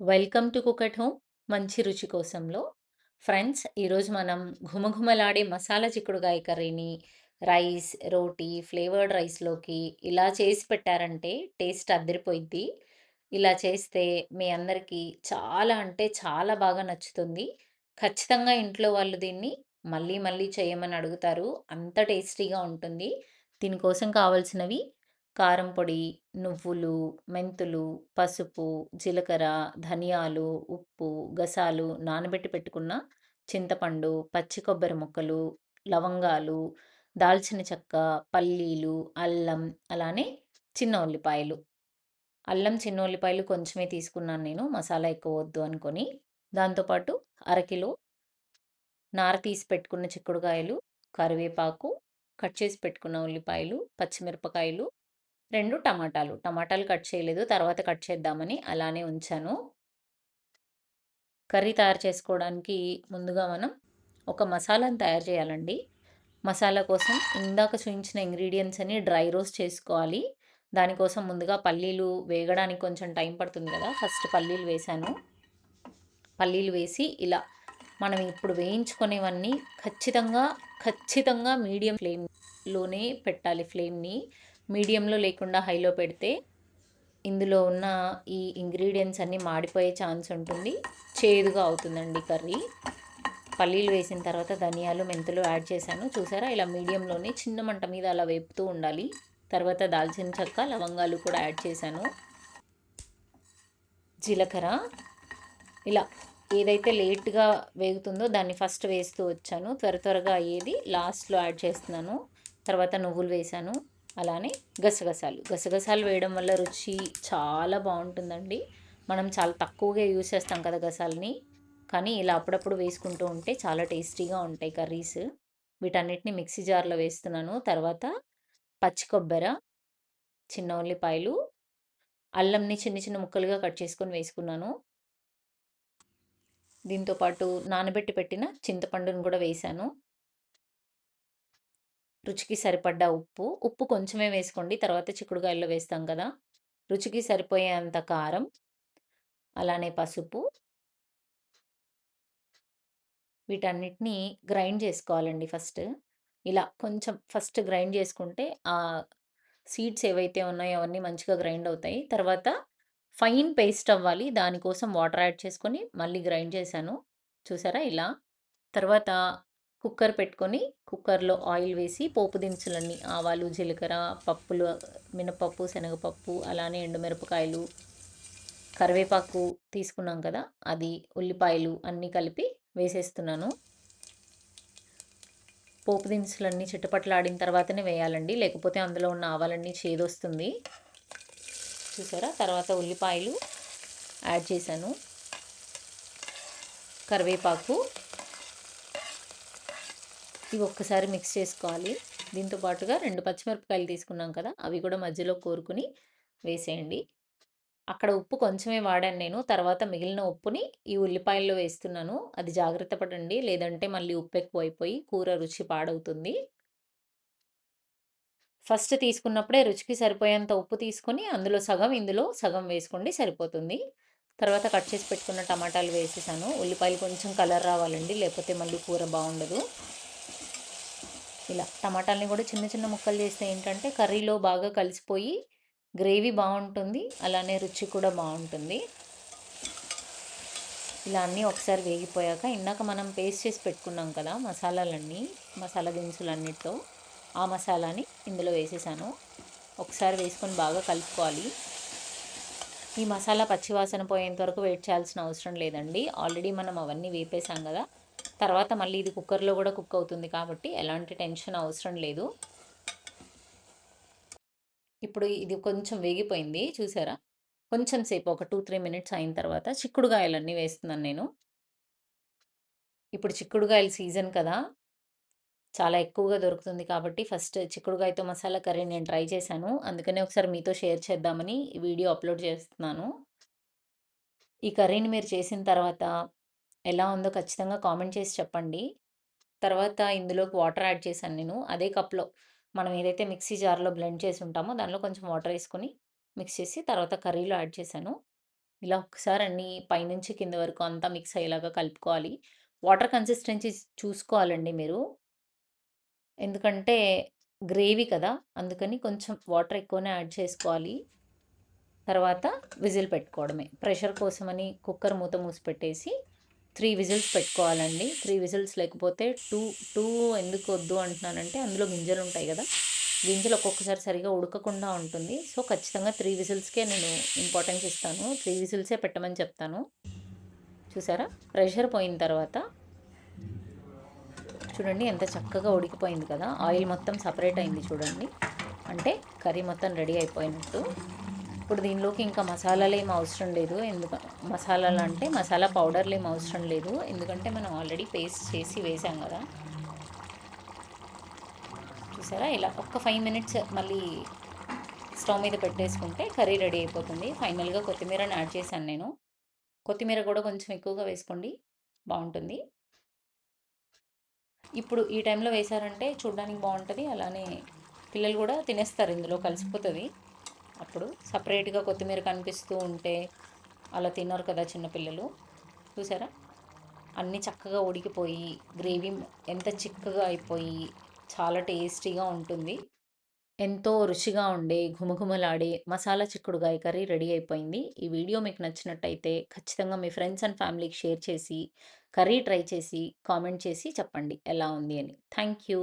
Welcome to cook home మంచి రుచి కోసంలో. Friends ఈరోజు మనం ఘుమఘుమలాడే మసాలా చిక్కుడుగాయ కర్రీని రైస్ రోటీ ఫ్లేవర్డ్ రైస్లోకి ఇలా చేసి పెట్టారంటే టేస్ట్ అద్దరిపోయిద్ది. ఇలా చేస్తే మీ అందరికీ చాలా అంటే చాలా బాగా నచ్చుతుంది. ఖచ్చితంగా ఇంట్లో వాళ్ళు దీన్ని మళ్ళీ మళ్ళీ చేయమని అడుగుతారు. అంత టేస్టీగా ఉంటుంది. దీనికోసం కావాల్సినవి కారం పొడి నువ్వులు మెంతులు పసుపు జీలకర్ర ధనియాలు ఉప్పు గసాలు నానబెట్టి పెట్టుకున్న చింతపండు పచ్చి కొబ్బరి ముక్కలు లవంగాలు దాల్చిన చెక్క పల్లీలు అల్లం అలానే చిన్న ఉల్లిపాయలు. అల్లం చిన్న ఉల్లిపాయలు కొంచెమే తీసుకున్నాను నేను మసాలా ఎక్కువ వద్దు అనుకొని. దాంతోపాటు అరకిలో నార తీసి పెట్టుకున్న చిక్కుడుకాయలు కరివేపాకు కట్ చేసి పెట్టుకున్న ఉల్లిపాయలు పచ్చిమిరపకాయలు రెండు టమాటాలు. టమాటాలు కట్ చేయలేదు. తర్వాత కట్ చేద్దామని అలానే ఉంచాను. కర్రీ తయారు చేసుకోవడానికి ముందుగా మనం ఒక మసాలాను తయారు చేయాలండి. మసాలా కోసం ఇందాక చూపించిన ఇంగ్రీడియంట్స్ అని డ్రై రోస్ట్ చేసుకోవాలి. దానికోసం ముందుగా పల్లీలు వేగడానికి కొంచెం టైం పడుతుంది కదా! ఫస్ట్ పల్లీలు వేశాను పల్లీలు వేసి ఇలా మనం ఇప్పుడు వేయించుకునేవన్నీ ఖచ్చితంగా ఖచ్చితంగా మీడియం ఫ్లేమ్లోనే పెట్టాలి ఫ్లేమ్ని. మీడియంలో లేకుండా హైలో పెడితే ఇందులో ఉన్న ఈ ఇంగ్రీడియంట్స్ అన్నీ మాడిపోయే ఛాన్స్ ఉంటుంది. చేదుగా అవుతుందండి కర్రీ. పల్లీలు వేసిన తర్వాత ధనియాలు మెంతులు యాడ్ చేశాను. చూసారా? ఇలా మీడియంలోనే చిన్న మంట మీద అలా వేపుతూ ఉండాలి. తర్వాత దాల్చిన చెక్క లవంగాలు కూడా యాడ్ చేశాను. జీలకర్ర. ఇలా ఏదైతే లేట్గా వేగుతుందో దాన్ని ఫస్ట్ వేస్తూ వచ్చాను. త్వర త్వరగా అయ్యేది లాస్ట్లో యాడ్ చేస్తున్నాను. తర్వాత నువ్వులు వేశాను. అలానే గసగసాలు. గసగసాలు వేయడం వల్ల రుచి చాలా బాగుంటుందండి. మనం చాలా తక్కువగా యూజ్ చేస్తాం కదా గసాలని. కానీ ఇలా అప్పుడప్పుడు వేసుకుంటూ ఉంటే చాలా టేస్టీగా ఉంటాయి కర్రీస్. వీటన్నిటిని మిక్సీ జార్లో వేస్తున్నాను. తర్వాత పచ్చి కొబ్బరి చిన్న ఉల్లిపాయలు అల్లంని చిన్న చిన్న ముక్కలుగా కట్ చేసుకొని వేసుకున్నాను. దీంతోపాటు నానబెట్టి పెట్టిన చింతపండును కూడా వేశాను. రుచికి సరిపడ్డ ఉప్పు. ఉప్పు కొంచెమే వేసుకోండి. తర్వాత చిక్కుడుకాయల్లో వేస్తాం కదా! రుచికి సరిపోయేంత కారం అలానే పసుపు. వీటన్నిటిని గ్రైండ్ చేసుకోవాలండి ఫస్ట్. ఇలా కొంచెం ఫస్ట్ గ్రైండ్ చేసుకుంటే ఆ సీడ్స్ ఏవైతే ఉన్నాయో అవన్నీ మంచిగా గ్రైండ్ అవుతాయి. తర్వాత ఫైన్ పేస్ట్ అవ్వాలి. దానికోసం వాటర్ యాడ్ చేసుకొని మళ్ళీ గ్రైండ్ చేశాను. చూసారా? ఇలా. తర్వాత కుక్కర్ పెట్టుకొని కుక్కర్లో ఆయిల్ వేసి పోపు దినుసులన్నీ ఆవాలు జీలకర్ర పప్పులు మినపప్పు శనగపప్పు అలానే ఎండుమిరపకాయలు కరివేపాకు తీసుకున్నాం కదా అది ఉల్లిపాయలు అన్నీ కలిపి వేసేస్తున్నాను. పోపు దినుసులన్నీ చిట్టపట్లాడిన తర్వాతనే వేయాలండి లేకపోతే అందులో ఉన్న ఆవాలన్నీ చేదొస్తుంది. చూసారా? తర్వాత ఉల్లిపాయలు యాడ్ చేశాను. కరివేపాకు ఇవి ఒక్కసారి మిక్స్ చేసుకోవాలి. దీంతో పాటుగా రెండు పచ్చిమిరపకాయలు తీసుకున్నాం కదా అవి కూడా మధ్యలో కోరుకుని వేసేయండి. అక్కడ ఉప్పు కొంచెమే వాడాను నేను తర్వాత మిగిలిన ఉప్పుని ఈ ఉల్లిపాయల్లో వేస్తున్నాను. అది జాగ్రత్త పడండి లేదంటే మళ్ళీ ఉప్పు ఎక్కువ అయిపోయి కూర రుచి పాడవుతుంది. ఫస్ట్ తీసుకున్నప్పుడే రుచికి సరిపోయేంత ఉప్పు తీసుకొని అందులో సగం ఇందులో సగం వేసుకోండి సరిపోతుంది. తర్వాత కట్ చేసి పెట్టుకున్న టమాటాలు వేసేసాను. ఉల్లిపాయలు కొంచెం కలర్ రావాలండి లేకపోతే మళ్ళీ కూర బాగుండదు. ఇలా టమాటాలని కూడా చిన్న చిన్న ముక్కలు చేస్తే ఏంటంటే కర్రీలో బాగా కలిసిపోయి గ్రేవీ బాగుంటుంది అలానే రుచి కూడా బాగుంటుంది. ఇలా అన్నీ ఒకసారి వేగిపోయాక ఇందాక మనం పేస్ట్ చేసి పెట్టుకున్నాం కదా మసాలాలన్నీ మసాలా దినుసులన్నిటితో ఆ మసాలాని ఇందులో వేసేసాను. ఒకసారి వేసుకొని బాగా కలుపుకోవాలి. ఈ మసాలా పచ్చివాసన పోయేంత వరకు వెయిట్ చేయాల్సిన అవసరం లేదండి. ఆల్రెడీ మనం అవన్నీ వేపేసాం కదా తర్వాత మళ్ళీ ఇది కుక్కర్లో కూడా కుక్ అవుతుంది కాబట్టి ఎలాంటి టెన్షన్ అవసరం లేదు. ఇప్పుడు ఇది కొంచెం వేగిపోయింది చూసారా? కొంచెం సేపు ఒక టూ త్రీ మినిట్స్ అయిన తర్వాత చిక్కుడుగాయలన్నీ వేస్తున్నాను నేను. ఇప్పుడు చిక్కుడుగాయల సీజన్ కదా చాలా ఎక్కువగా దొరుకుతుంది కాబట్టి ఫస్ట్ చిక్కుడుగాయతో మసాలా కర్రీ నేను ట్రై చేశాను. అందుకనే ఒకసారి మీతో షేర్ చేద్దామని వీడియో అప్లోడ్ చేస్తున్నాను. ఈ కర్రీని మీరు చేసిన తర్వాత ఎలా ఉందో ఖచ్చితంగా కామెంట్ చేసి చెప్పండి తర్వాత ఇందులోకి వాటర్ యాడ్ చేశాను నేను అదే కప్లో మనం ఏదైతే మిక్సీ జార్లో బ్లెండ్ చేసి ఉంటామో దానిలో కొంచెం వాటర్ వేసుకొని మిక్స్ చేసి తర్వాత కర్రీలో యాడ్ చేశాను ఇలా ఒకసారి అన్ని పైనుంచి కింద వరకు అంతా మిక్స్ అయ్యేలాగా కలుపుకోవాలి. వాటర్ కన్సిస్టెన్సీ చూసుకోవాలండి మీరు. ఎందుకంటే గ్రేవీ కదా! అందుకని కొంచెం వాటర్ ఎక్కువనే యాడ్ చేసుకోవాలి. తర్వాత విజిల్ పెట్టుకోవడమే. ప్రెషర్ కోసమని కుక్కర్ మూత మూసి పెట్టేసి త్రీ విజిల్స్ పెట్టుకోవాలండి. త్రీ విజిల్స్ లేకపోతే 2, 2 ఎందుకు వద్దు అంటున్నానంటే అందులో గింజలు ఉంటాయి కదా గింజలు ఒక్కొక్కసారి సరిగా ఉడకకుండా ఉంటుంది. సో, ఖచ్చితంగా త్రీ విజిల్స్‌కే నేను ఇంపార్టెన్స్ ఇస్తాను. త్రీ విజిల్సే పెట్టమని చెప్తాను. చూసారా? ప్రెషర్ పోయిన తర్వాత చూడండి ఎంత చక్కగా ఉడికిపోయింది కదా! ఆయిల్ మొత్తం సపరేట్ అయింది చూడండి. అంటే కర్రీ మొత్తం రెడీ అయిపోయినట్టు. ఇప్పుడు దీనిలోకి ఇంకా మసాలాలు ఏం అవసరం లేదు. ఎందుక మసాలాలంటే మసాలా పౌడర్లు ఏం అవసరం లేదు. ఎందుకంటే మనం ఆల్రెడీ పేస్ట్ చేసి వేసాం కదా చూసారా? ఇలా ఒక్క ఫైవ్ మినిట్స్ మళ్ళీ స్టవ్ మీద పెట్టేసుకుంటే కర్రీ రెడీ అయిపోతుంది. ఫైనల్‌గా కొత్తిమీరని యాడ్ చేశాను నేను. కొత్తిమీర కూడా కొంచెం ఎక్కువగా వేసుకోండి. బాగుంటుంది ఇప్పుడు ఈ టైంలో వేశారంటే చూడడానికి బాగుంటుంది అలానే పిల్లలు కూడా తినేస్తారు ఇందులో కలిసిపోతుంది అప్పుడు సపరేట్గా కొత్తిమీర కనిపిస్తూ ఉంటే అలా తిన్నారు కదా చిన్నపిల్లలు చూసారా? అన్నీ చక్కగా ఉడికిపోయి గ్రేవీ ఎంత చిక్కగా అయిపోయి చాలా టేస్టీగా ఉంటుంది. ఎంతో రుచిగా ఉండే ఘుమఘుమలాడే మసాలా చిక్కుడుగాయ కర్రీ రెడీ అయిపోయింది. ఈ వీడియో మీకు నచ్చినట్టయితే ఖచ్చితంగా మీ ఫ్రెండ్స్ అండ్ ఫ్యామిలీకి షేర్ చేసి, కర్రీ ట్రై చేసి, కామెంట్ చేసి చెప్పండి ఎలా ఉంది అని. Thank you.